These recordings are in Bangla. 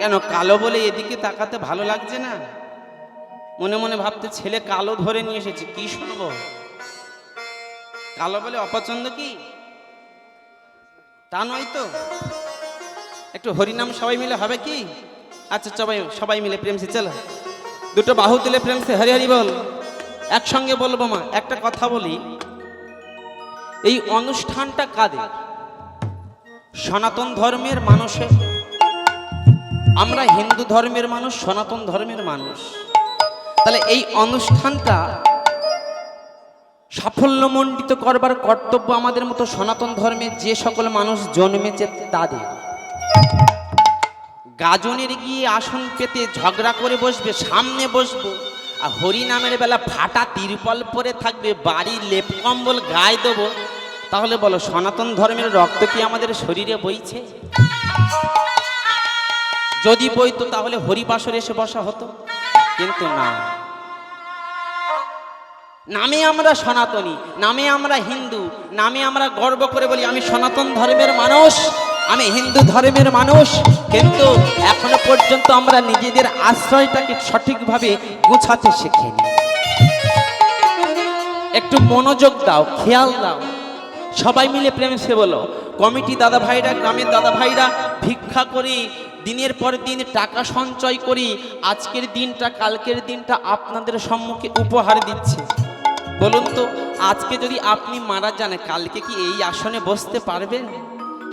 কেন কালো বলে এদিকে তাকাতে ভালো লাগছে না? মনে মনে ভাবতে ছেলে কালো ধরে নিয়ে এসেছে, কি শুনব? কালো বলে অপছন্দ কি? তা নয় তো। একটু হরিনাম সবাই মিলে হবে কি? আচ্ছা সবাই সবাই মিলে প্রেম সে, চলো। দুটো বাহু তুলে প্রেম সে, হরি হরি বল। একসঙ্গে বলব মা, একটা কথা বলি। এই অনুষ্ঠানটা কাদের? সনাতন ধর্মের মানুষের আমরা হিন্দু ধর্মের মানুষ, সনাতন ধর্মের মানুষ। তাহলে এই অনুষ্ঠানটা সাফল্যমণ্ডিত করবার কর্তব্য আমাদের মতো সনাতন ধর্মের যে সকল মানুষ জন্মেছে তাদের। গাজনের গিয়ে আসন পেতে ঝগড়া করে বসবে, সামনে বসবো। আর হরিনামের বেলা ফাটা তিরপল পরে থাকবে বাড়ির লেপ কম্বল গায়ে দেবো। তাহলে বলো, সনাতন ধর্মের রক্ত কি আমাদের শরীরে বইছে? যদি বইতো তাহলে হরিবাসরে এসে বসা হতো। কিন্তু না। নামে আমরা সনাতনী, নামে আমরা হিন্দু, নামে আমরা গর্ব করে বলি, আমি সনাতন ধর্মের মানুষ, আমি হিন্দু ধর্মের মানুষ। কিন্তু এখনও পর্যন্ত আমরা নিজেদের আশ্রয়টাকে সঠিকভাবে গুছাতে শিখিনি। একটু মনোযোগ দাও, খেয়াল দাও। সবাই মিলে প্রেম সে বলো, কমিটি দাদা ভাইরা গ্রামের দাদা ভাইরা ভিক্ষা করি দিনের পর দিন টাকা সঞ্চয় করি, আজকের দিনটা, কালকের দিনটা আপনাদের সম্মুখে উপহার দিচ্ছে। বলুন তো, আজকে যদি আপনি মারা যান, কালকে কি এই আসনে বসতে পারবেন?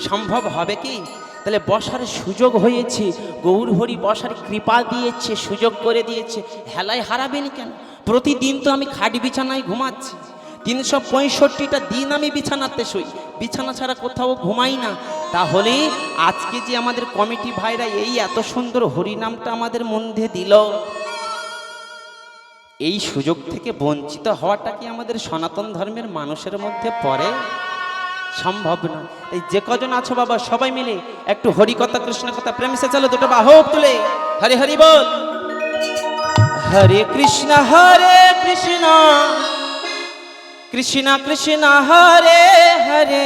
সম্ভব হবে কি? তাহলে বসার সুযোগ হয়েছে গৌর হরি বসার কৃপা দিয়েছে, সুযোগ করে দিয়েছে। হেলায় হারাবেন কেন? প্রতিদিন তো আমি খাট বিছানায় ঘুমাচ্ছি। তিনশো পঁয়ষট্টিটা দিন আমি বিছানাতে শুই। বিছানা ছাড়া কোথাও ঘুমাই না। তাহলে আজকে যে আমাদের কমিটি ভাইরা এই এত সুন্দর হরিনামটা আমাদের মধ্যে দিল, এই সুযোগ থেকে বঞ্চিত হওয়াটা কি আমাদের সনাতন ধর্মের মানুষের মধ্যে পড়ে? সম্ভব না। এই যে কজন আছো বাবা, সবাই মিলে একটু হরি কথা কৃষ্ণ কথা প্রেমিসে চলো দুটো বাহক তুলে। হরে হরি বল। হরে কৃষ্ণ হরে কৃষ্ণ। কৃষ্ণ কৃষ্ণ, হরে হরে।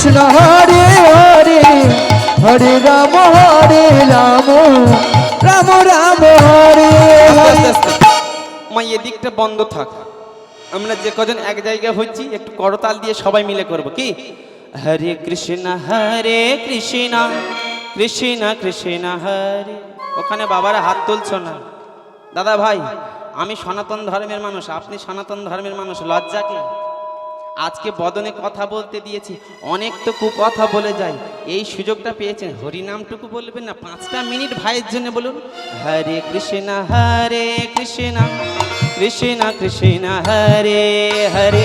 কৃষ্ণ হরে হরে হরে রাম হরে রাম রাম রাম হরে। মা এদিকটা বন্ধ থাক। আমরা যে কজন এক জায়গায় হচ্ছি একটু করতাল দিয়ে সবাই মিলে করব কি? হরে কৃষ্ণ হরে কৃষ্ণ কৃষ্ণ কৃষ্ণ হরে। ওখানে বাবারা হাত তুলছ না। দাদা ভাই আমি সনাতন ধর্মের মানুষ আপনি সনাতন ধর্মের মানুষ লজ্জা কি? আজকে বদনে কথা বলতে দিয়েছি। অনেক তো কু কথা বলে যায়। এই সুযোগটা পেয়েছেন। হরিনামটুকু বলবেন না? পাঁচটা মিনিট ভাইয়ের জন্য বলুন। হরে কৃষ্ণ হরে কৃষ্ণ কৃষ্ণ কৃষ্ণ হরে হরে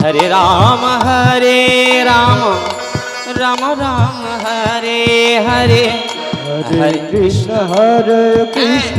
হরে রাম হরে রাম রাম রাম হরে হরে হরে কৃষ্ণ হরে কৃষ্ণ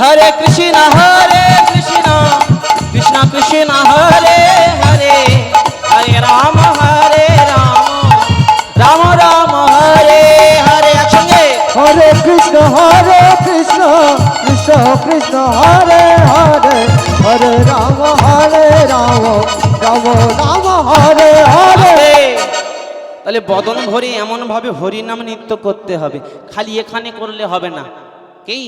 হরে কৃষ্ণ হরে কৃষ্ণ কৃষ্ণ কৃষ্ণ হরে হরে হরে রাম হরে রাম রাম রাম হরে হরে একসঙ্গে। হরে কৃষ্ণ হরে কৃষ্ণ কৃষ্ণ কৃষ্ণ হরে হরে হরে রাম হরে রাম রাম রাম হরে হরে। তাহলে বদন ভরে এমন ভাবে হরিনাম নৃত্য করতে হবে খালি এখানে করলে হবে না। কি?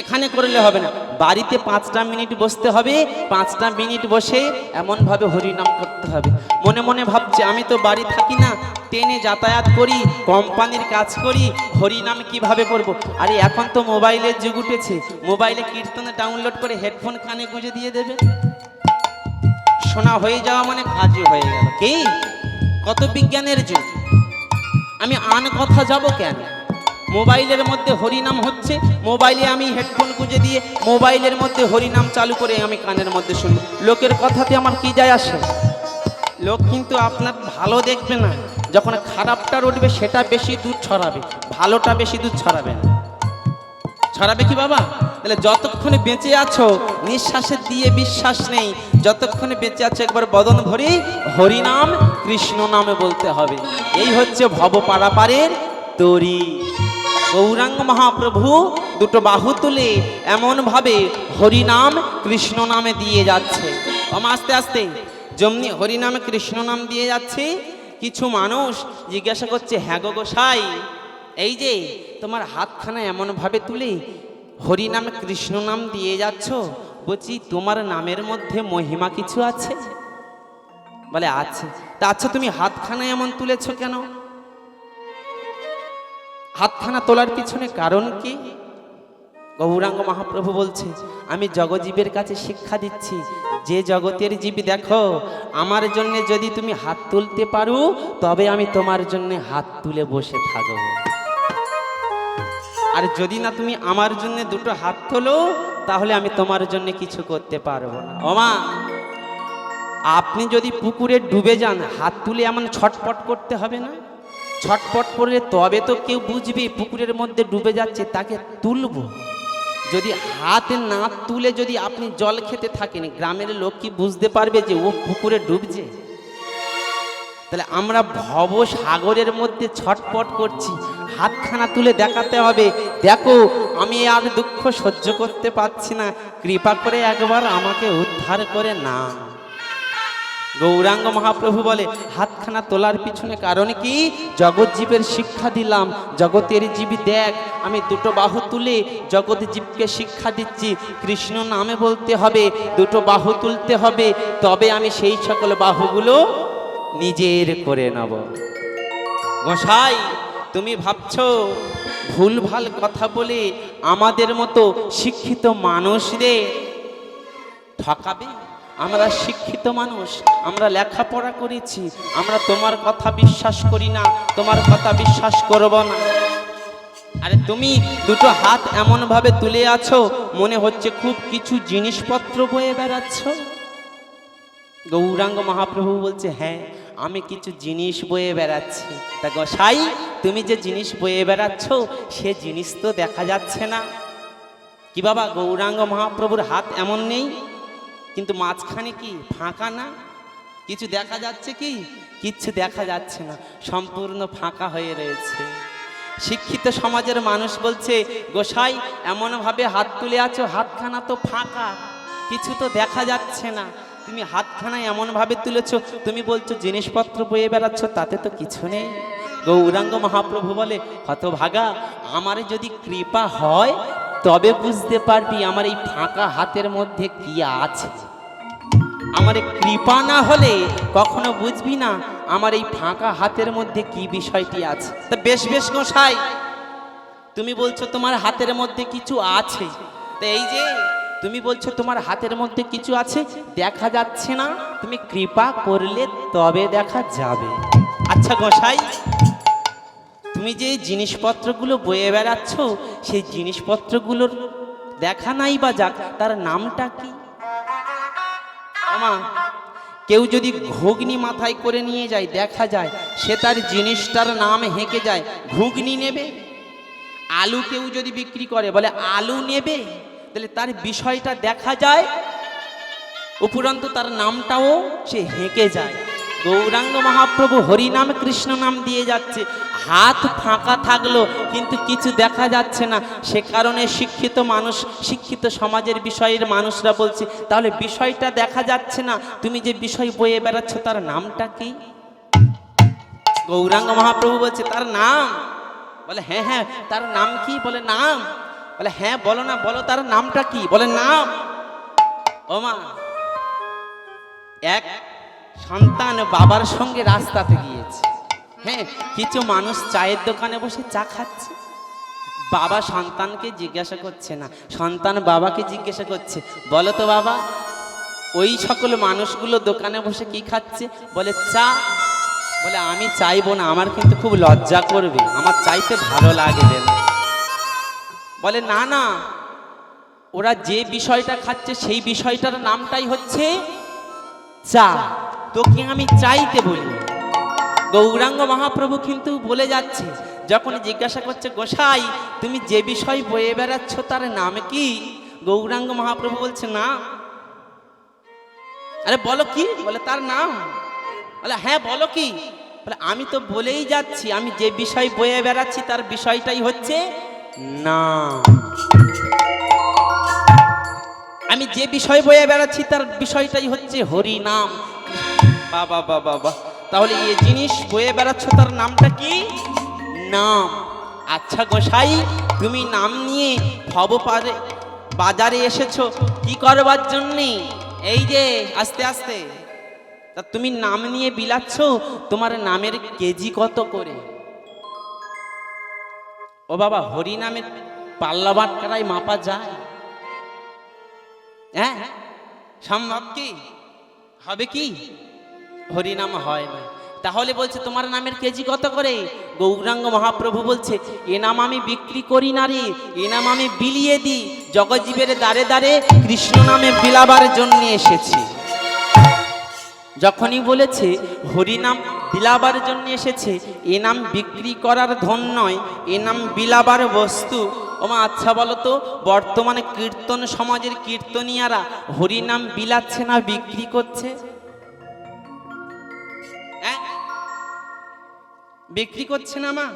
এখানে করলে হবে না। বাড়িতে পাঁচটা মিনিট বসতে হবে, পাঁচটা মিনিট বসে এমনভাবে হরিনাম করতে হবে। মনে মনে ভাবছে, আমি তো বাড়ি থাকি না, ট্রেনে যাতায়াত করি, কোম্পানির কাজ করি, হরিনাম কীভাবে করব? আরে এখন তো মোবাইলের যুগ উঠেছে, মোবাইলে কীর্তনে ডাউনলোড করে হেডফোন কানে গুঁজে দিয়ে দেবে। শোনা হয়ে যাওয়া মানে কাজই হয়ে গেল। কি? কত বিজ্ঞানের যুগ। আমি আন কথা যাব কেন? মোবাইলের মধ্যে হরিনাম হচ্ছে। মোবাইলে আমি হেডফোন গুঁজে দিয়ে মোবাইলের মধ্যে হরিনাম চালু করে আমি কানের মধ্যে শুনি। লোকের কথাতে আমার কি যায় আসে? লোক কিন্তু আপনার ভালো দেখবে না। যখন খারাপটা উঠবে সেটা বেশি দূর ছড়াবে। ভালোটা বেশি দূর ছড়াবে না। ছড়াবে কি বাবা? তাহলে যতক্ষণে বেঁচে আছো, নিঃশ্বাসে দিয়ে বিশ্বাস নেই। যতক্ষণে বেঁচে আছো, একবার বদন ভরি, হরিনাম কৃষ্ণ নামে বলতে হবে। এই হচ্ছে ভব পারাপারের তরি। গৌরাঙ্গ মহাপ্রভু দুটো বাহু তুলে এমনভাবে হরিনাম কৃষ্ণ নামে দিয়ে যাচ্ছে। কম আস্তে আস্তে যেমনি হরিনামে কৃষ্ণ নাম দিয়ে যাচ্ছে, কিছু মানুষ জিজ্ঞাসা করছে হ্যাঁ গো গোসাই, এই যে তোমার হাতখানা এমনভাবে তুলে হরিনামে কৃষ্ণ নাম দিয়ে যাচ্ছ, বলছি তোমার নামের মধ্যে মহিমা কিছু আছে? বলে, আছে। তা আচ্ছা তুমি হাতখানা এমন তুলেছ কেন? হাতখানা তোলার পিছনে কারণ কি? গৌরাঙ্গ মহাপ্রভু বলছে, আমি জগজীবের কাছে শিক্ষা দিচ্ছি, যে জগতের জীব দেখো, আমার জন্য যদি তুমি হাত তুলতে পারো, তবে আমি তোমার জন্য হাত তুলে বসে থাকব। আর যদি না তুমি আমার জন্য দুটো হাত তোলো, তাহলে আমি তোমার জন্য কিছু করতে পারব না। ওমা আপনি যদি পুকুরে ডুবে যান, হাত তুলে এমন ছটপট করতে হবে না? ছটপট করলে তবে তো কেউ বুঝবে, পুকুরের মধ্যে ডুবে যাচ্ছে, তাকে তুলবো। যদি হাত না তুলে যদি আপনি জল খেতে থাকেন, গ্রামের লোক কি বুঝতে পারবে যে ও পুকুরে ডুবছে? তাহলে আমরা ভব সাগরের মধ্যে ছটপট করছি। হাতখানা তুলে দেখাতে হবে, দেখো, আমি আর দুঃখ সহ্য করতে পারছি না। কৃপা করে একবার আমাকে উদ্ধার করে না গৌরাঙ্গ মহাপ্রভু বলে, হাতখানা তোলার পিছনে কারণ কি? জগৎ জীবের শিক্ষা দিলাম, জগতের জীবী দেখ, আমি দুটো বাহু তুলে জগৎ জীবকে শিক্ষা দিচ্ছি। কৃষ্ণ নামে বলতে হবে, দুটো বাহু তুলতে হবে, তবে আমি সেই সকল বাহুগুলো নিজের করে নেব। গোসাই তুমি ভাবছ ভুলভাল কথা বলে আমাদের মতো শিক্ষিত মানুষদের ঠকাবে? আমরা শিক্ষিত মানুষ, আমরা লেখাপড়া করেছি, আমরা তোমার কথা বিশ্বাস করি না, তোমার কথা বিশ্বাস করব না। আরে তুমি দুটো হাত এমনভাবে তুলে আছো, মনে হচ্ছে খুব কিছু জিনিসপত্র বয়ে বেড়াচ্ছ। গৌরাঙ্গ মহাপ্রভু বলছে হ্যাঁ আমি কিছু জিনিস বয়ে বেড়াচ্ছি। তা গোসাই, তুমি যে জিনিস বয়ে বেড়াচ্ছ, সে জিনিস তো দেখা যাচ্ছে না। কি বাবা, গৌরাঙ্গ মহাপ্রভুর হাত এমন নেই? কিন্তু মাঝখানে কি ফাঁকা না? কিছু দেখা যাচ্ছে কি? কিচ্ছু দেখা যাচ্ছে না। সম্পূর্ণ ফাঁকা হয়ে রয়েছে। শিক্ষিত সমাজের মানুষ বলছে, গোসাই, এমনভাবে হাত তুলে আছো, হাতখানা তো ফাঁকা। কিছু তো দেখা যাচ্ছে না। তুমি হাতখানা এমনভাবে তুলেছো, তুমি বলছো জিনিসপত্র বয়ে বেড়াচ্ছ, তাতে তো কিছু নেই। গৌরাঙ্গ মহাপ্রভু বলে, হতভাগা, আমার যদি কৃপা হয় তবে বুঝতে পারবি আমার এই ফাঁকা হাতের মধ্যে কি আছে। আমার কৃপা না হলে কখনো বুঝবি না আমার এই ফাঁকা হাতের মধ্যে কি বিষয়টি আছে। তা বেশ বেশ গোসাই, তুমি বলছো তোমার হাতের মধ্যে কিছু আছে। তা এই যে, তুমি বলছো তোমার হাতের মধ্যে কিছু আছে, দেখা যাচ্ছে না। তুমি কৃপা করলে তবে দেখা যাবে। আচ্ছা গোসাই তুমি যে জিনিসপত্রগুলো বয়ে বেড়াচ্ছ, সেই জিনিসপত্রগুলোর দেখা নাই বা যাক, তার নামটা কি? আমা কেউ যদি ঘুগনি মাথায় করে নিয়ে যায়, দেখা যায়, সে তার জিনিসটার নাম হেঁকে যায়, ঘুগনি নেবে? আলু কেউ যদি বিক্রি করে, বলে আলু নেবে? তাহলে তার বিষয়টা দেখা যায়, উপরন্তু তার নামটাও সে হেঁকে যায়। গৌরাঙ্গ মহাপ্রভু হরিনাম কৃষ্ণ নাম দিয়ে যাচ্ছে। হাত ফাঁকা থাকল, কিন্তু কিছু দেখা যাচ্ছে না। সে কারণে শিক্ষিত মানুষ, শিক্ষিত সমাজের বিষয়ের মানুষরা বলছে, তাহলে বিষয়টা দেখা যাচ্ছে না। তুমি যে বিষয় বয়ে বেড়াচ্ছ, তার নামটা কি? গৌরাঙ্গ মহাপ্রভু বলছে, তার নাম। বলে হ্যাঁ হ্যাঁ তার নাম কি? বলে, নাম। বলে হ্যাঁ বলো না, বলো, তার নামটা কি? বলে, নাম। ও মা এক সন্তান বাবার সঙ্গে রাস্তাতে গিয়েছে। হ্যাঁ কিছু মানুষ চায়ের দোকানে বসে চা খাচ্ছে। বাবা সন্তানকে জিজ্ঞাসা করছে না। সন্তান বাবাকে জিজ্ঞাসা করছে, বলো তো বাবা, ওই সকল মানুষগুলো দোকানে বসে কি খাচ্ছে? বলে, চা। বলে, আমি চাইব না, আমার কিন্তু খুব লজ্জা করবে, আমার চাইতে ভালো লাগবে না। বলে, না না, ওরা যে বিষয়টা খাচ্ছে, সেই বিষয়টার নামটাই হচ্ছে চা। তোকে আমি চাইতে বলি। গৌরাঙ্গ মহাপ্রভু কিন্তু বলে যাচ্ছে, যখন জিজ্ঞাসা করছে, গোসাই, তুমি যে বিষয় বয়ে বেড়াচ্ছ তার নাম কি? গৌরাঙ্গ মহাপ্রভু বলছে, না। আরে বলো কি? বলে তার নাম। বলে হ্যাঁ বলো কি? বলে আমি তো বলেই যাচ্ছি, আমি যে বিষয় বয়ে বেড়াচ্ছি তার বিষয়টাই হচ্ছে না আমি যে বিষয় বয়ে বেড়াচ্ছি তার বিষয়টাই হচ্ছে হরি নাম বাবা বাবা বাবা তাহলে এই জিনিস বয়ে বেড়াচ্ছ তার নামটা কি? নাম। আচ্ছা গোসাই তুমি নাম নিয়ে ভব বাজারে এসেছ কি করবার জন্যে? এই যে আস্তে আস্তে। তা তুমি নাম নিয়ে বিলাচ্ছ তোমার নামের কেজি কত করে? ও বাবা হরি নামের পাল্লা বাটকারায় মাপা যায়। হ্যাঁ? সম্ভব কি? হবে কি? হরিনাম হয় না। তাহলে বলছে, তোমার নামের কেজি কত করে? গৌরাঙ্গ মহাপ্রভু বলছে, এ নাম আমি বিক্রি করি না রে, এ নাম আমি বিলিয়ে দিই। জগজীবের দ্বারে দ্বারে কৃষ্ণ নামে বিলাবার জন্য এসেছি। যখনই বলেছে, হরিনাম বিলাবার জন্য এসেছে, এ নাম বিক্রি করার ধন নয়, এ নাম বিলাবার বস্তু। ওমা আচ্ছা বলো তো, বর্তমানে কীর্তন সমাজের কীর্তনিয়ারা হরিনাম বিলাচ্ছে না, বিক্রি করছে? বিক্রি করছে না মা?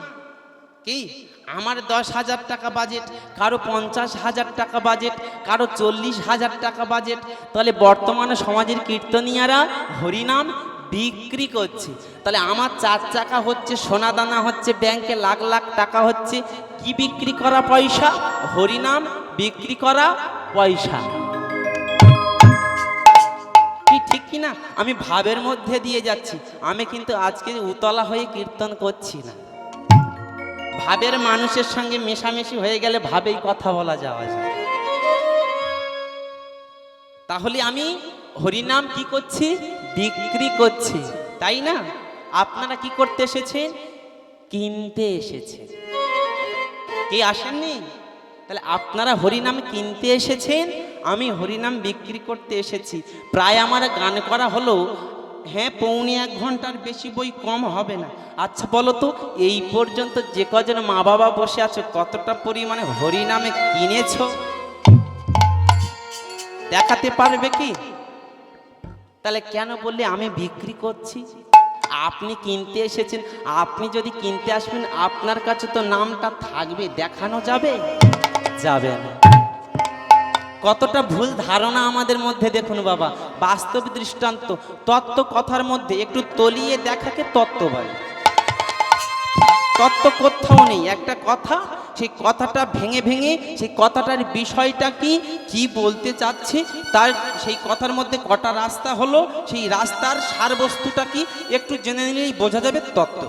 কি? আমার দশ হাজার টাকা বাজেট কারও পঞ্চাশ হাজার টাকা বাজেট কারও চল্লিশ হাজার টাকা বাজেট তাহলে বর্তমানে সমাজের কীর্তনিয়ারা হরিনাম বিক্রি করছে। তাহলে আমার চার চাকা হচ্ছে, সোনা দানা হচ্ছে ব্যাংকে লাখ লাখ টাকা হচ্ছে। কি বিক্রি করা পয়সা? হরিনাম বিক্রি করা পয়সা। কি না আমি ভাবের মধ্যে দিয়ে যাচ্ছি। আমি কিন্তু আজকে উতলা হয়ে কীর্তন করছি না। ভাবের মানুষের সঙ্গে মেশামেশি হয়ে গেলে ভাবেই কথা বলা যাওয়া যায়। তাহলে আমি হরিনাম কি করছি? বিক্রি করছি। তাই না? আপনারা কি করতে এসেছেন? কিনতে এসেছেন। কে আসেননি? তাহলে আপনারা হরিনাম কিনতে এসেছেন? আমি হরিনাম বিক্রি করতে এসেছি। প্রায় আমার গান করা হলো হ্যাঁ পৌনে এক ঘণ্টার বেশি বই কম হবে না। আচ্ছা বলো তো, এই পর্যন্ত যে কজন মা বাবা বসে আছো, কতটা পরিমাণে হরিনামে কিনেছো? দেখাতে পারবে কি? তাহলে কেন বললে আমি বিক্রি করছি? আপনি কিনতে এসেছেন, আপনি যদি কিনতে আসবেন, আপনার কাছে তো নামটা থাকবে, দেখানো যাবে? যাবে না। কতটা ভুল ধারণা আমাদের মধ্যে দেখুন বাবা। বাস্তব দৃষ্টান্ত, তত্ত্ব কথার মধ্যে একটু তলিয়ে দেখাকে তত্ত্ব বলে। তত্ত্ব কোথাও নেই, একটা কথা, সেই কথাটা ভেঙে ভেঙে, সেই কথাটার বিষয়টা কি কি বলতে চাচ্ছে, তার সেই কথার মধ্যে কটা রাস্তা হলো, সেই রাস্তার সারবস্তুটা কি, একটু জেনে নিলেই বোঝা যাবে তত্ত্ব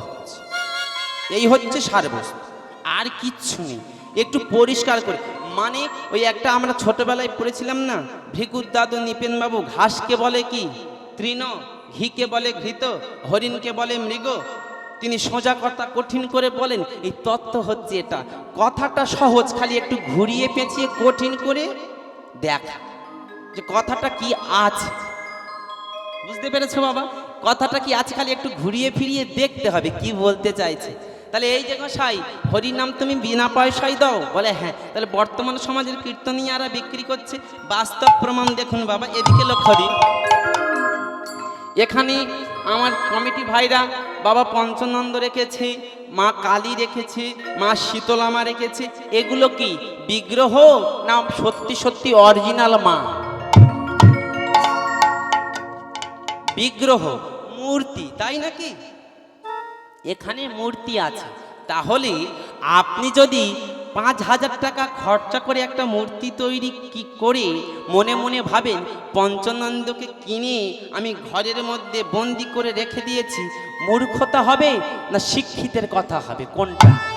এই হচ্ছে সারবস্তু। আর কিচ্ছু নেই। একটু পরিষ্কার করে মানে ওই একটা আমরা ছোটবেলায় পড়েছিলাম না? ভিকুর দাদু নিপেন বাবু ঘাসকে বলে কি? তৃণ, ঘিকে বলে ঘৃত, হরিণকে বলে মৃগ। তিনি সোজা কথা কঠিন করে বলেন, এই তত্ত্ব হচ্ছে এটা। কথাটা সহজ, খালি একটু ঘুরিয়ে পেঁচিয়ে কঠিন করে দেখা যে কথাটা কি আছে। বুঝতে পেরেছ বাবা? কথাটা কি আজকাল একটু ঘুরিয়ে ফিরিয়ে দেখতে হবে, কি বলতে চাইছে? তাহলে এই যে গোসাই, হরির নাম তুমি বিনা পয়সায় দাও। বলে হ্যাঁ। তাহলে বর্তমান সমাজের কীর্তনিয়ারা বিক্রি করছে। বাস্তব প্রমাণ দেখুন বাবা, এদিকে লক্ষ্য দিন এখানে আমার কমিটি ভাইরা বাবা পঞ্চনন্দ রেখেছে, মা কালী রেখেছে, মা শীতলামা রেখেছে। এগুলো কি, বিগ্রহ না সত্যি সত্যি অরিজিনাল মা? বিগ্রহ, মূর্তি, তাই নাকি? এখানে মূর্তি আছে। তাহলে আপনি যদি পাঁচ হাজার টাকা খরচা করে একটা মূর্তি তৈরি কি করে মনে মনে ভাবেন, পঞ্চনন্দকে কিনে আমি ঘরের মধ্যে বন্দি করে রেখে দিয়েছি, মূর্খতা হবে না শিক্ষিতের কথা হবে? কোনটা?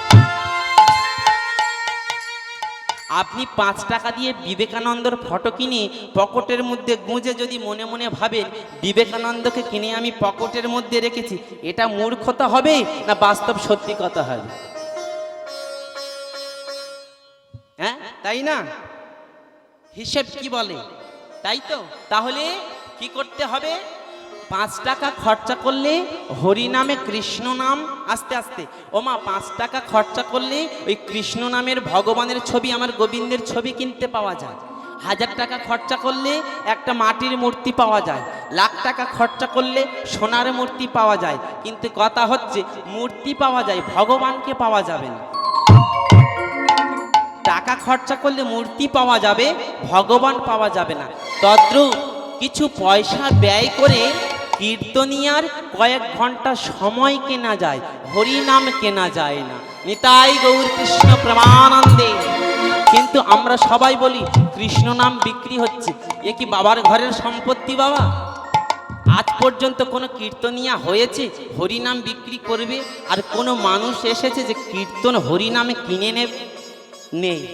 আপনি পাঁচ টাকা দিয়ে বিবেকানন্দর ফটো কিনে পকেটের মধ্যে গুঁজে যদি মনে মনে ভাবেন, বিবেকানন্দকে কিনে আমি পকেটের মধ্যে রেখেছি, এটা মূর্খতা হবে না বাস্তব সত্যি কথা হবে? হ্যাঁ তাই না? হিসেব কি বলে? তাই তো? তাহলে কি করতে হবে? পাঁচ টাকা খরচা করলে হরি নামে কৃষ্ণ নাম, আস্তে আস্তে। ও মা, পাঁচ টাকা খরচা করলে ওই কৃষ্ণ নামের ভগবানের ছবি, আমার গোবিন্দের ছবি কিনতে পাওয়া যায়। হাজার টাকা খরচা করলে একটা মাটির মূর্তি পাওয়া যায়। লাখ টাকা খরচা করলে সোনার মূর্তি পাওয়া যায়। কিন্তু কথা হচ্ছে, মূর্তি পাওয়া যায়, ভগবানকে পাওয়া যাবে না। টাকা খরচা করলে মূর্তি পাওয়া যাবে, ভগবান পাওয়া যাবে না। তদ্রূপ কিছু পয়সা ব্যয় করে কীর্তনিয়ার কয়েক ঘণ্টা সময় কেনা যায়, হরিনাম কেনা যায় না। নিতাই গৌর কৃষ্ণ প্রমানন্দে। কিন্তু আমরা সবাই বলি, কৃষ্ণ নাম বিক্রি হচ্ছে। এ কি বাবার ঘরের সম্পত্তি বাবা? আজ পর্যন্ত কোনো কীর্তনিয়া হয়েছে, হরিনাম বিক্রি করবে? আর কোনো মানুষ এসেছে যে কীর্তন হরিনামে কিনে নেবে? নেই।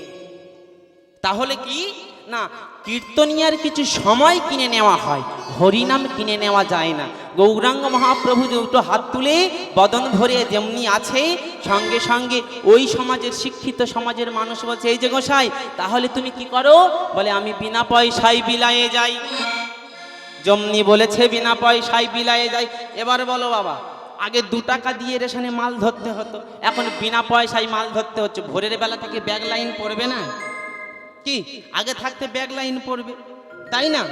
তাহলে কি? না কীর্তনিয়ার কিছু সময় কিনে নেওয়া হয়, হরিনাম কিনে নেওয়া যায় না। গৌরাঙ্গ মহাপ্রভু দুটো হাত তুলে বদন ভরে যেমনি আছে, সঙ্গে সঙ্গে ওই সমাজের শিক্ষিত সমাজের মানুষ বলছে, এই যে গোসাই, তাহলে তুমি কি করো? বলে, আমি বিনা পয়সায় বিলায়ে যাই। যেমনি বলেছে, বিনা পয়সায় বিলায়ে যাই। এবার বলো বাবা, আগে দু টাকা দিয়ে রেশনে মাল ধরতে হতো, এখন বিনা পয়সায় মাল ধরতে হচ্ছে। ভোরের বেলা থেকে ব্যাগ লাইন পড়বে না? কি? আগে থাকতে ব্যাগ লাইন পড়বে। তাই না?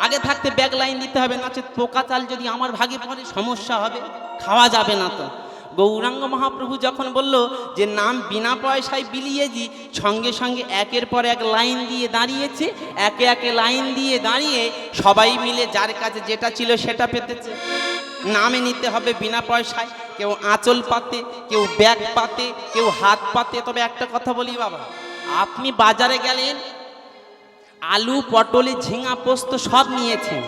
আগে থাকতে ব্যাগ লাইন দিতে হবে নাচে পোকা চাল যদি আমার ভাগে পড়ে, সমস্যা হবে। খাওয়া যাবে না তো। গৌরাঙ্গ মহাপ্রভু যখন বলল যে, নাম বিনা পয়সায় বিলিয়ে দি, সঙ্গে সঙ্গে একের পর এক লাইন দিয়ে দাঁড়িয়েছে। একে একে লাইন দিয়ে দাঁড়িয়ে সবাই মিলে যার কাছে যেটা ছিল সেটা পেতেছে। নামে নিতে হবে বিনা পয়সায়। কেউ আঁচল পাতে, কেউ ব্যাগ পাতে, কেউ হাত পাতে। তবে একটা কথা বলি বাবা আপনি বাজারে গেলেন, আলু, পটলে, ঝিঙা, পোস্ত সব নিয়েছেন।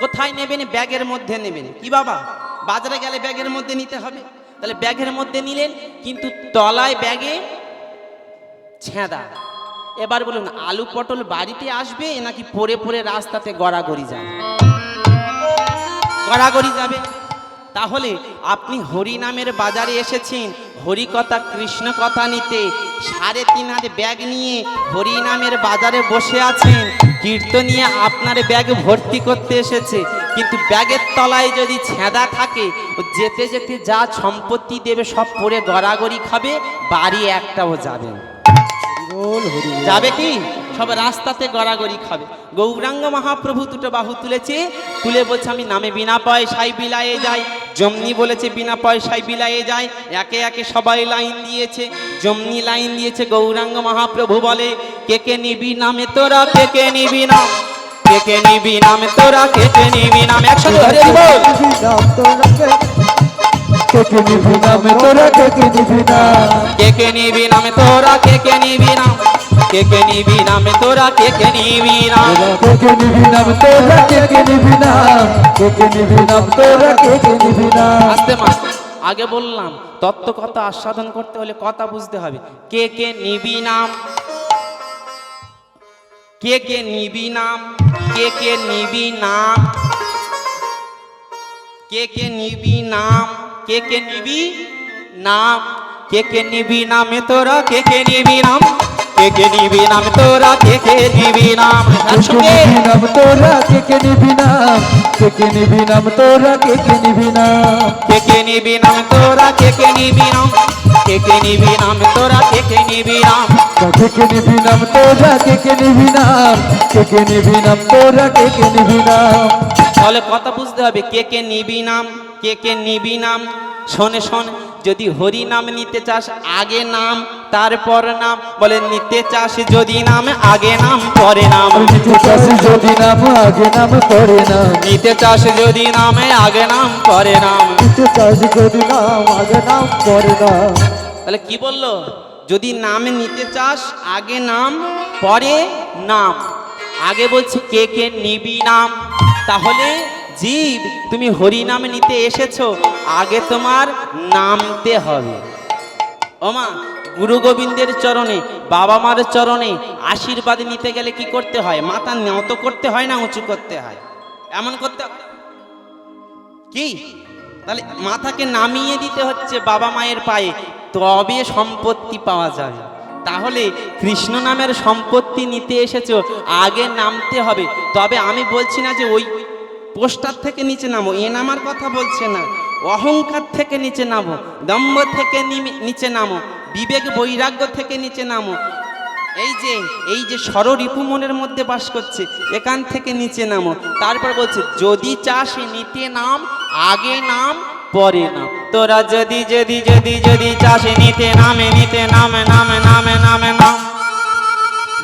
কোথায় নেবেন? ব্যাগের মধ্যে নেবেন। কি বাবা? বাজারে গেলে ব্যাগের মধ্যে নিতে হবে। তাহলে ব্যাগের মধ্যে নিলেন, কিন্তু তলায় ব্যাগে ছেঁদা এবার বলুন, আলু, পটল বাড়িতে আসবে নাকি পরে পরে রাস্তাতে গড়াগড়ি যাবে? গড়াগড়ি যাবে। তাহলে আপনি হরি নামের বাজারে এসেছেন হরি কথা কৃষ্ণ কথা নিতে। সাড়ে তিন হাত ব্যাগ নিয়ে হরি নামের বাজারে বসে আছেন। কীর্তনিয়ে আপনার ব্যাগ ভর্তি করতে এসেছে। কিন্তু ব্যাগের তলায় যদি ছেঁদা থাকে যেতে যেতে যা সম্পত্তি দেবে সব পরে গড়াগড়ি খাবে বাড়ি একটাও যাবে যাবে কি? সব রাস্তাতে গড়াগড়ি খাবে। গৌরাঙ্গ মহাপ্রভু দুটো বাহু তুলেছে। তুলে বলছে আমি নামে বিনা পয়সায় বিলায়ে যাই। জমনি বলেছে বিনা পয়সায় বিলায়ে যায়। একে একে সবাই লাইন দিয়েছে। জমনি লাইন দিয়েছে গৌরাঙ্গ মহাপ্রভু বলে কে কে নিবি নামে তোরা কে কে নিবি নাম? কে কে নিবি নামে তোরা কে কে নিবি নাম? ধরে বল। কেকে নিবি নাম তোরা কেকে নিবি নাম? কে কে নিবি নামে তোরা কে কে নিবি নাম? কে কে নিবি নামে তোরা কে কে নিবি নাম কেকে নিবি নাম তোরা কেকে নিবি নাম কেকে নিবি নাম তোরা কেকে নিবি নাম আস্তে মা আগে বললাম তত্ত্ব কথা আস্বাদন করতে হলে কথা বুঝতে হবে কে কে নিবি নাম কে কে নিবি নাম কে কে নিবি নাম কে কে নিবি নাম কে কে নিবি নাম কে কে নিবি নামে তোরা কে কে নিবি নাম কে কে নিবি নাম তোরা কে কে নিবি নাম তার কেকে সঙ্গে নিবি নাম তোরা কেকে নিবি নাম নাম তোরা কেকে নিবি নাম কে কে নিবি নাম তোরা কে কে নিবি নাম কে কে নিবি নাম তোরা কে কে নিবি নাম কেকে নিবি নাম তোরা কেকে নিবি নাম কেকে নিবি নাম তোরা কেকে নিবি নাম তাহলে কথা বুঝতে হবে কে কে নিবি নাম কে কে নিবি নাম শোনে শোন যদি হরি নাম নিতে চাস আগে নাম তারপর নাম। বলে নিতে চাস যদি নাম আগে নাম পরে নাম। নিতে চাস যদি নাম আগে নাম পড়ে না নিতে চাস যদি নামে আগে নাম পরে নাম। নিতে চাস যদি নাম আগে নাম পড়ে না তাহলে কি বলল? যদি নাম নিতে চাস আগে নাম পরে নাম। আগে বলছি কে কে নিবি নাম। তাহলে জীব, তুমি হরি নাম নিতে এসেছ, আগে তোমার নামতে হবে। ওমা, গুরু গোবিন্দের চরণে, বাবা মার চরণে আশীর্বাদ নিতে গেলে কি করতে হয়? মাথা নত করতে হয় না, উঁচু করতে হয়? এমন করতে কি? তাহলে মাথাকে নামিয়ে দিতে হচ্ছে বাবা মায়ের পায়ে, তবে সম্পত্তি পাওয়া যাবে তাহলে কৃষ্ণ নামের সম্পত্তি নিতে এসেছ, আগে নামতে হবে। তবে আমি বলছি না যে ওই পোস্টার থেকে নিচে নামো, এ নামার কথা বলছে না। অহংকার থেকে নিচে নামো, দম্ভ থেকে নিচে নামো, বিবেক বৈরাগ্য থেকে নিচে নামো। এই যে এই যে ষড়রিপু মনের মধ্যে বাস করছে, এখান থেকে নিচে নামো। তারপর বলছে, যদি চাস নিতে নাম, আগে নাম, পরে নাম। তোরা যদি যদি যদি যদি চাষে নিতে নামে নিতে নামে নামে নামে নামে নাম।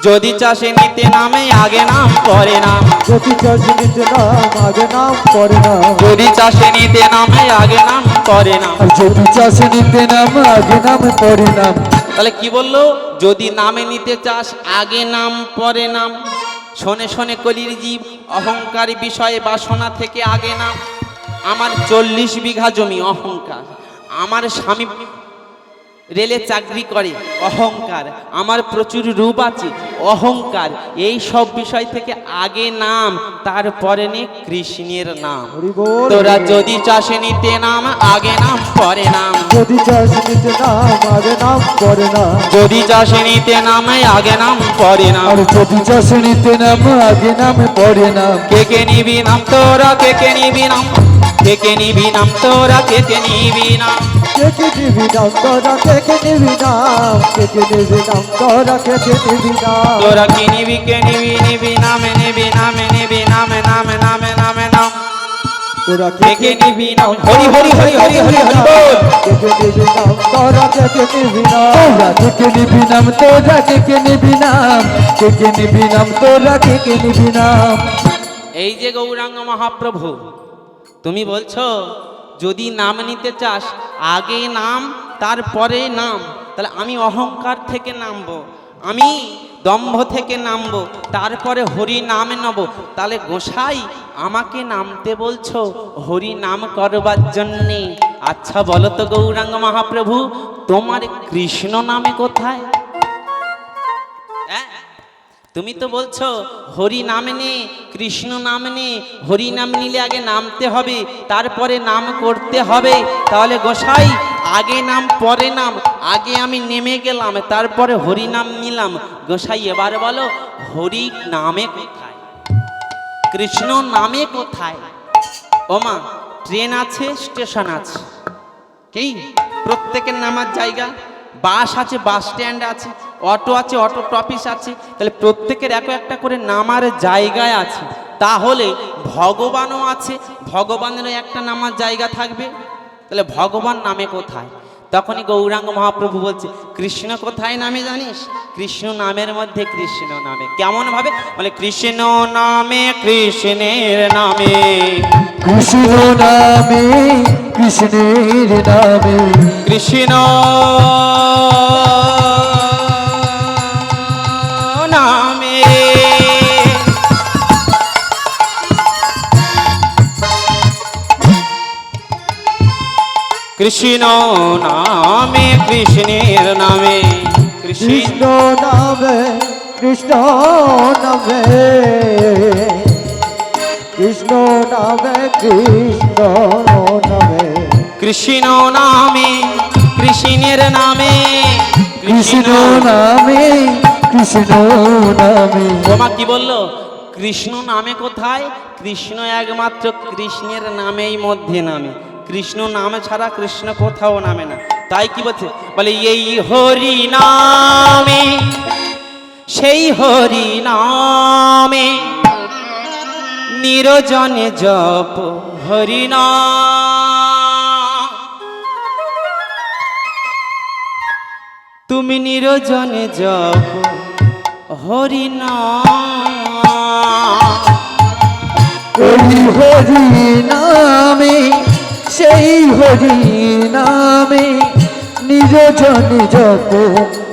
যদি চাষে নিতে নামে আগে নাম পরে নাম। যদি চাস নিতে নাম আগে নাম পড়ে না যদি চাষে নিতে নামে আগে নাম পরে নাম। যদি চাস নিতে নাম আগে নাম পড়ে না তাহলে কি বলল? যদি নামে নিতে চাস আগে নাম পরে নাম। শোনে শোনে কলির জীব অহংকার বিষয়ে বাসনা থেকে আগে নাম। আমার চল্লিশ বিঘা জমি অহংকার। আমার স্বামী রেলে চাকরি করে অহংকার। আমার প্রচুর রূপ আছে অহংকার। এই সব বিষয় থেকে আগে নাম তারপরে নে কৃষ্ণের নাম। তোরা যদি চাষে নিতে নাম আগে নাম পরে নাম। যদি চাস নিতে নাম আগে নাম পড়ে না যদি চাষে নিতে নামে আগে নাম পরে নাম। যদি চাস নিতে নাম আগে নাম পরে নাম। কে কে নিবি নাম তোরা কে কে নিবি নাম? কে কে নিবি নাম তোরা কে কে নিবি নাম? কেকে নিবি নাম তোরা কেকে নিবি নাম কেকে নিবি নাম তোরা কেকে নিবি নাম তোরা কি নিবি কে নিবি নিবি নামে নিবি নামে নিবি নামে নামে নামে নামে নাম তোরা কে কে নিবি নাম হরি হরি হরি হরি হরি হরি বল কেকে নিবি নাম তোরা কেকে নিবি নাম তোরা কেকে নিবি নাম তোরা কেকে নিবি নাম কেকে নিবি নাম তোরা কেকে নিবি নাম এই যে গৌরাঙ্গ মহাপ্রভু তুমি বলছো যদি নাম নিতে চাস, আগে নাম, তারপরে নাম। তাহলে আমি অহংকার থেকে নামবো, আমি দম্ভ থেকে নামবো, তারপরে হরি নাম নেব। তাহলে গোসাই, আমাকে নামতে বলছো, হরি নাম করবার জন্যে। আচ্ছা বলো তো গৌরাঙ্গ মহাপ্রভু, তোমার কৃষ্ণ নামে কোথায়? তুমি তো বলছো, হরি নাম নে, কৃষ্ণ নাম নে, হরি নাম নিলে আগে নামতে হবে, তারপরে নাম করতে হবে। তাহলে গোসাই, আগে নাম, পরে নাম, আগে আমি নেমে গেলাম, তারপরে হরি নাম নিলাম। গোসাই, এবার বলো, হরি নামে কোথায়? কৃষ্ণ নামে কোথায়? ওমা, ট্রেন আছে, স্টেশন আছে। কি? প্রত্যেকের নামার জায়গা? বাস আছে, বাস স্ট্যান্ড আছে, অটো আছে, অটো টপিস আছে, তাহলে প্রত্যেকের এক একটা করে নামার জায়গায় আছে। তাহলে ভগবানও আছে, ভগবানেরও একটা নামার জায়গা থাকবে। তাহলে ভগবান নামে কোথায়? তখনই গৌরাঙ্গ মহাপ্রভু বলছে, কৃষ্ণ কোথায় নামে জানিস? কৃষ্ণ নামের মধ্যে কৃষ্ণ নামে। কেমন ভাবে? বলে, কৃষ্ণ নামে, কৃষ্ণের নামে। কৃষ্ণ নামে কৃষ্ণের নামে। কৃষ্ণ নামে। কৃষ্ণ নামে কৃষ্ণের নামে। কৃষ্ণ কৃষ্ণ নামে কৃষ্ণ নামে। কৃষ্ণ নামে কৃষ্ণ নামে। কৃষ্ণ নামে কৃষ্ণের নামে কৃষ্ণ নামে কৃষ্ণ নামে। বোমা কি বলল? কৃষ্ণ নামে কোথায়? কৃষ্ণ একমাত্র কৃষ্ণের নামেই মধ্যে নামে। কৃষ্ণ নাম ছাড়া কৃষ্ণ কোথাও নামে না। তাই কি বলছে? বলে এই হরি নামে সেই হরি নামে নিরজনে জপ হরি নাম। তুমি নিরজনে জপ হরি নাম হরি নামে সেই হরি নামে নিরজন জপ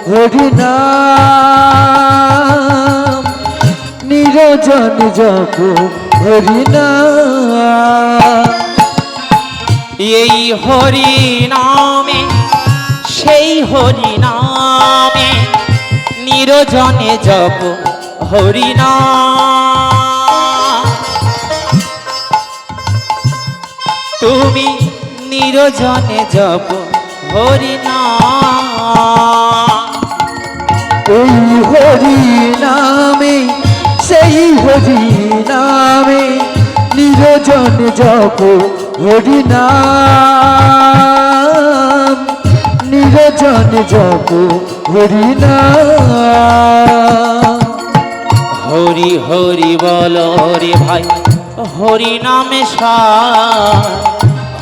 হরি নাম নিরজন জপ হরি নাম এই হরি নামে সেই হরি নামে নিরজনে জপ হরি তুমি নিরজনে জপ হরি এই হরি নামে সেই হরি নামে নিরজন জপ হরি নাম নিরজন জপ হরি হরি হরি বল রে ভাই হরি নামে সার।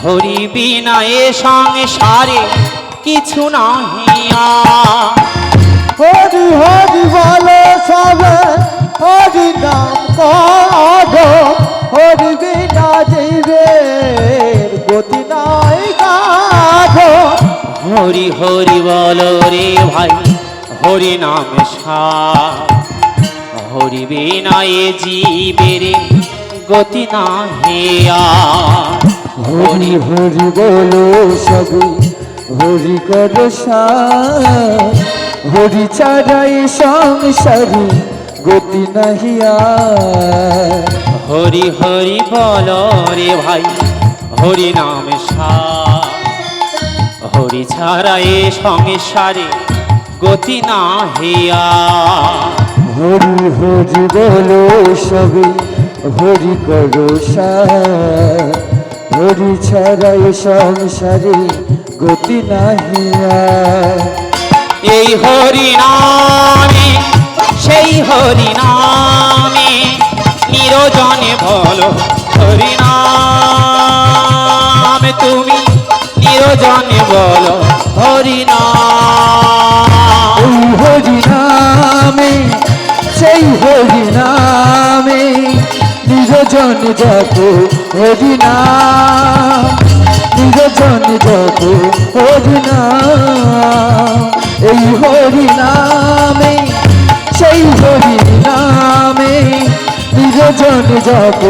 হরি বিনা এ সংসারে কিছু নাহিয়া হরি হরি বলো সবে হরি নাম কর হরি বিনা জীবে গতি নাই গাধ হরি হরি বল রে ভাই হরি নামে হরি বিনা এ জীবের গতি নাহিয়া হরি হরি বলো সবে হরি কর হরি ছাড়াই সংসারী গতি নাহিয়া হরি হরি বল রে ভাই হরি নাম সার। হরি ছাড়া এ সংসারে গতি না হিয়া হরি হরি বলো সবে হরি করো হরি ছাড়াই সংসারে গতি নাহিয়া এই হরি নামে সেই হরি নামে নিরজনে বলো হরি নাম। নিরজনে বলো, হরি নাম। এই হরি নামে, সেই হরি নামে নিরজন যত হরি নাম। নিরজন যত হরি নাম। এই হরি নামে, সেই হরি নামে নিরজন যত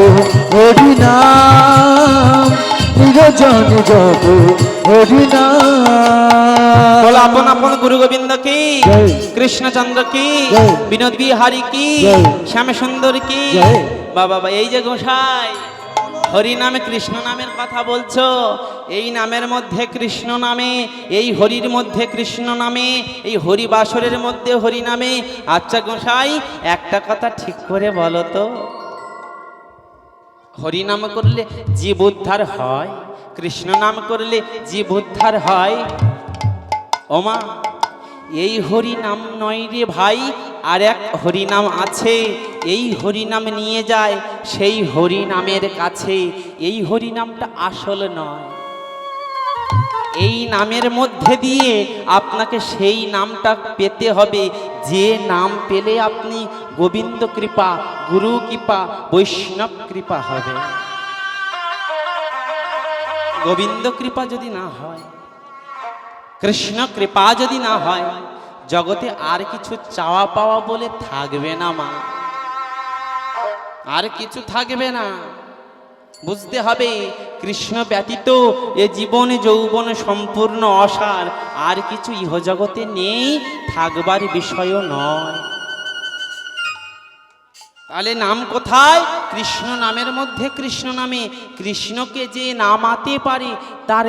হরি নাম। নিরজন যত বলো আপন আপন গুরু গোবিন্দ কি? কৃষ্ণচন্দ্র কি? বিনোদ বিহারী কি? জয়। শ্যাম সুন্দর কি। বাবা এই যে গোসাই হরি নামে কৃষ্ণ নামের কথা বলছো। এই নামের মধ্যে কৃষ্ণ নামে এই হরির মধ্যে কৃষ্ণ নামে এই হরি বাসরের মধ্যে হরি নামে। আচ্ছা গোসাই একটা কথা ঠিক করে বলো তো। হরি নাম করলে জীব উদ্ধার হয়? কৃষ্ণ নাম করলে জীব উদ্ধার হয়। ওমা, এই হরি নাম নয় রে ভাই, আর এক হরি নাম আছে। এই হরি নাম নিয়ে যায় সেই হরি নামের কাছে। এই হরি নামটা আসল নয়। এই নামের মধ্যে দিয়ে আপনাকে সেই নামটা পেতে হবে। যে নাম পেলে আপনি গোবিন্দ কৃপা, গুরু কৃপা, বৈষ্ণব কৃপা হবে গোবিন্দ কৃপা যদি না হয়, কৃষ্ণ কৃপা যদি না হয়, জগতে আর কিছু চাওয়া পাওয়া বলে থাকবে না মা। আর কিছু থাকবে না। বুঝতে হবে, কৃষ্ণ ব্যতীত এ জীবনে, যৌবন সম্পূর্ণ অসার। আর কিছু ইহজগতে নেই, থাকবার বিষয়ও নয়। তাহলে নাম কোথায়? কৃষ্ণ নামের মধ্যে কৃষ্ণ নামে। কৃষ্ণকে যে নামাতে পারে তার